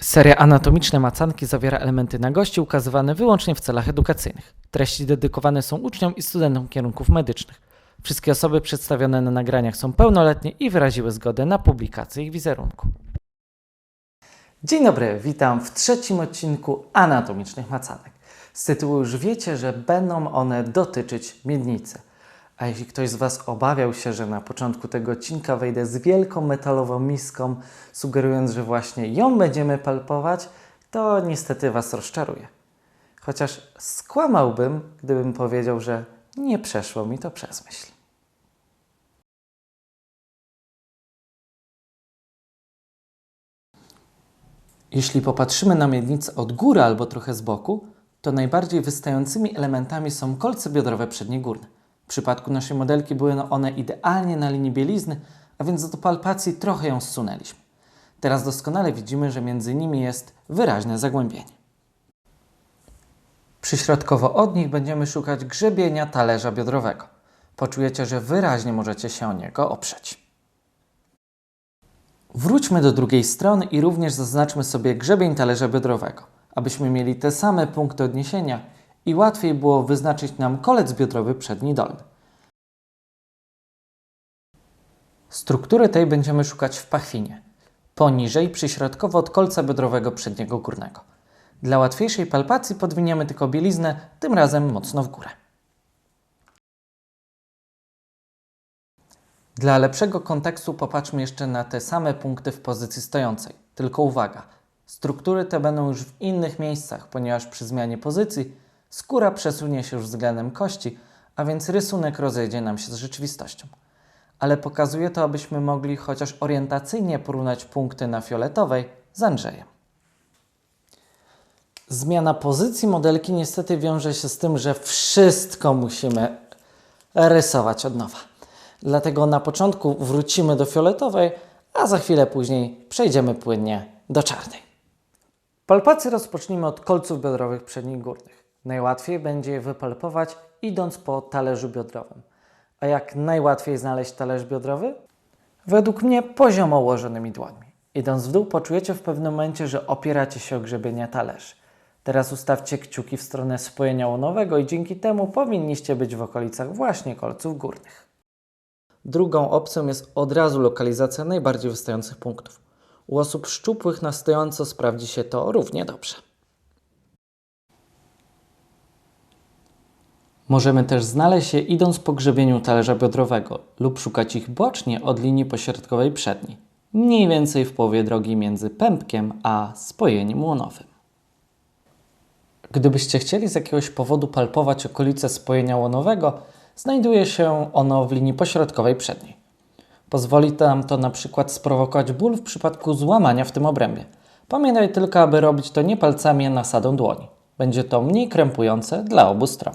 Seria Anatomiczne Macanki zawiera elementy nagości ukazywane wyłącznie w celach edukacyjnych. Treści dedykowane są uczniom i studentom kierunków medycznych. Wszystkie osoby przedstawione na nagraniach są pełnoletnie i wyraziły zgodę na publikację ich wizerunku. Dzień dobry, witam w trzecim odcinku Anatomicznych Macanek. Z tytułu już wiecie, że będą one dotyczyć miednicy. A jeśli ktoś z Was obawiał się, że na początku tego odcinka wejdę z wielką metalową miską, sugerując, że właśnie ją będziemy palpować, to niestety Was rozczaruję. Chociaż skłamałbym, gdybym powiedział, że nie przeszło mi to przez myśl. Jeśli popatrzymy na miednicę od góry albo trochę z boku, to najbardziej wystającymi elementami są kolce biodrowe przednie górne. W przypadku naszej modelki były one idealnie na linii bielizny, a więc do palpacji trochę ją zsunęliśmy. Teraz doskonale widzimy, że między nimi jest wyraźne zagłębienie. Przyśrodkowo od nich będziemy szukać grzebienia talerza biodrowego. Poczujecie, że wyraźnie możecie się o niego oprzeć. Wróćmy do drugiej strony i również zaznaczmy sobie grzebień talerza biodrowego, abyśmy mieli te same punkty odniesienia i łatwiej było wyznaczyć nam kolec biodrowy przedni dolny. Struktury tej będziemy szukać w pachwinie, poniżej przyśrodkowo od kolca biodrowego przedniego górnego. Dla łatwiejszej palpacji podwiniemy tylko bieliznę, tym razem mocno w górę. Dla lepszego kontekstu popatrzmy jeszcze na te same punkty w pozycji stojącej. Tylko uwaga, struktury te będą już w innych miejscach, ponieważ przy zmianie pozycji skóra przesunie się już względem kości, a więc rysunek rozejdzie nam się z rzeczywistością. Ale pokazuje to, abyśmy mogli chociaż orientacyjnie porównać punkty na fioletowej z Andrzejem. Zmiana pozycji modelki niestety wiąże się z tym, że wszystko musimy rysować od nowa. Dlatego na początku wrócimy do fioletowej, a za chwilę później przejdziemy płynnie do czarnej. Palpację rozpocznijmy od kolców biodrowych przednich górnych. Najłatwiej będzie je wypalpować idąc po talerzu biodrowym. A jak najłatwiej znaleźć talerz biodrowy? Według mnie poziomo ułożonymi dłońmi. Idąc w dół poczujecie w pewnym momencie, że opieracie się o grzebienia talerzy. Teraz ustawcie kciuki w stronę spojenia łonowego i dzięki temu powinniście być w okolicach właśnie kolców górnych. Drugą opcją jest od razu lokalizacja najbardziej wystających punktów. U osób szczupłych na stojąco sprawdzi się to równie dobrze. Możemy też znaleźć je idąc po grzebieniu talerza biodrowego lub szukać ich bocznie od linii pośrodkowej przedniej, mniej więcej w połowie drogi między pępkiem a spojeniem łonowym. Gdybyście chcieli z jakiegoś powodu palpować okolice spojenia łonowego, znajduje się ono w linii pośrodkowej przedniej. Pozwoli nam to na przykład sprowokować ból w przypadku złamania w tym obrębie. Pamiętaj tylko, aby robić to nie palcami, a nasadą dłoni. Będzie to mniej krępujące dla obu stron.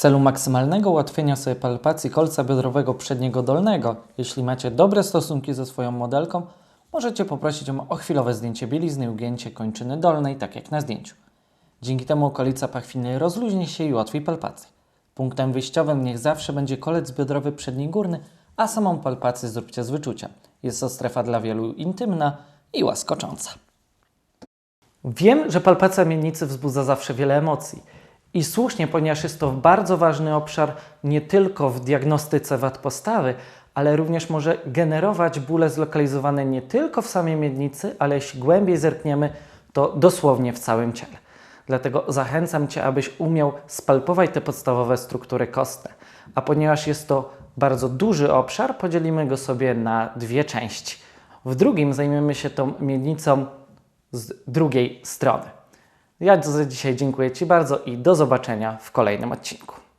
Celu maksymalnego ułatwienia sobie palpacji kolca biodrowego przedniego dolnego, jeśli macie dobre stosunki ze swoją modelką, możecie poprosić ją o chwilowe zdjęcie bielizny i ugięcie kończyny dolnej, tak jak na zdjęciu. Dzięki temu okolica pachwiny rozluźni się i ułatwi palpację. Punktem wyjściowym niech zawsze będzie kolec biodrowy przedni górny, a samą palpację zróbcie z wyczucia. Jest to strefa dla wielu intymna i łaskocząca. Wiem, że palpacja miednicy wzbudza zawsze wiele emocji. I słusznie, ponieważ jest to bardzo ważny obszar nie tylko w diagnostyce wad postawy, ale również może generować bóle zlokalizowane nie tylko w samej miednicy, ale jeśli głębiej zerkniemy, to dosłownie w całym ciele. Dlatego zachęcam Cię, abyś umiał spalpować te podstawowe struktury kostne. A ponieważ jest to bardzo duży obszar, podzielimy go sobie na dwie części. W drugim zajmiemy się tą miednicą z drugiej strony. Ja za dzisiaj dziękuję Ci bardzo i do zobaczenia w kolejnym odcinku.